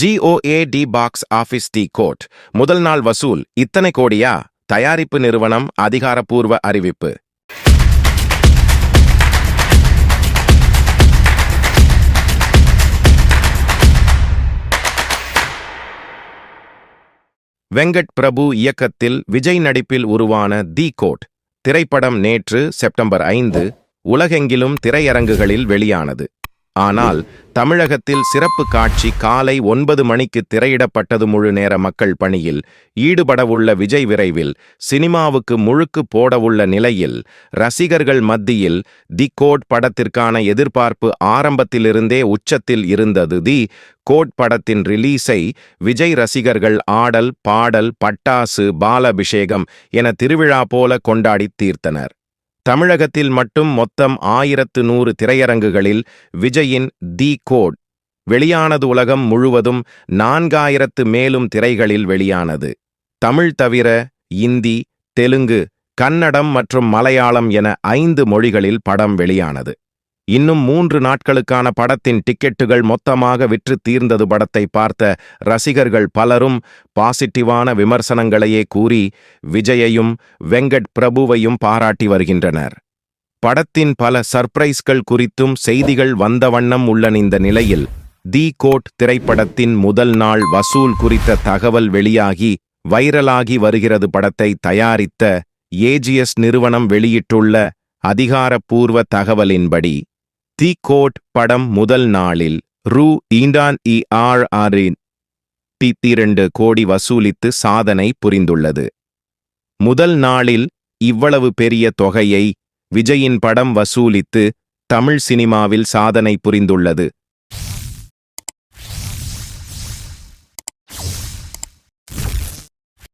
G O A T box office the GOAT முதல் நாள் வசூல். இத்தனை கோடியா? தயாரிப்பு நிறுவனம் அதிகாரப்பூர்வ அறிவிப்பு. வெங்கட் பிரபு இயக்கத்தில் விஜய் நடிப்பில் உருவான தி கோட். திரைப்படம் நேற்று செப்டம்பர் ஐந்து. உலகெங்கிலும் திரையரங்குகளில் வெளியானது. ஆனால் தமிழகத்தில் சிறப்பு காட்சி காலை ஒன்பது மணிக்கு திரையிடப்பட்டது முழு நேர மக்கள் பணியில். ஈடுபடவுள்ள விஜய் விரைவில் சினிமாவுக்கு முழுக்கு போடவுள்ள நிலையில் ரசிகர்கள் மத்தியில் தி கோட் படத்திற்கான எதிர்பார்ப்பு ஆரம்பத்திலிருந்தே உச்சத்தில் இருந்தது. தி கோட் படத்தின் ரிலீஸை விஜய் ரசிகர்கள் ஆடல் பாடல் பட்டாசு பாலபிஷேகம் என திருவிழா போல கொண்டாடித் தீர்த்தனர். தமிழகத்தில் மட்டும் மொத்தம் ஆயிரத்து நூறு திரையரங்குகளில் விஜயின் தி கோட் வெளியானது உலகம் முழுவதும் நான்காயிரத்து மேலும் திரைகளில் வெளியானது. தமிழ் தவிர இந்தி தெலுங்கு கன்னடம் மற்றும் மலையாளம் என ஐந்து மொழிகளில் படம் வெளியானது. இன்னும் மூன்று நாட்களுக்கான படத்தின் டிக்கெட்டுகள் மொத்தமாக விற்று தீர்ந்தது படத்தை பார்த்த ரசிகர்கள் பலரும் பாசிட்டிவான விமர்சனங்களையே கூறி விஜயையும் வெங்கட் பிரபுவையும் பாராட்டி வருகின்றனர். படத்தின் பல சர்ப்ரைஸ்கள் குறித்தும் செய்திகள் வந்த வண்ணம் உள்ள இந்த நிலையில் தி கோட் திரைப்படத்தின் முதல் நாள் வசூல் குறித்த தகவல் வெளியாகி வைரலாகி வருகிறது. படத்தை தயாரித்த ஏஜிஎஸ் நிறுவனம் வெளியிட்டுள்ள அதிகாரப்பூர்வ தகவலின்படி தி கோட் படம் முதல் நாளில் ரூ. ஈண்டான் இ. ஆர். ஆரின் பித்திரண்டு கோடி வசூலித்து சாதனை புரிந்துள்ளது. முதல் நாளில் இவ்வளவு பெரிய தொகையை விஜயின் படம் வசூலித்து தமிழ் சினிமாவில் சாதனை புரிந்துள்ளது.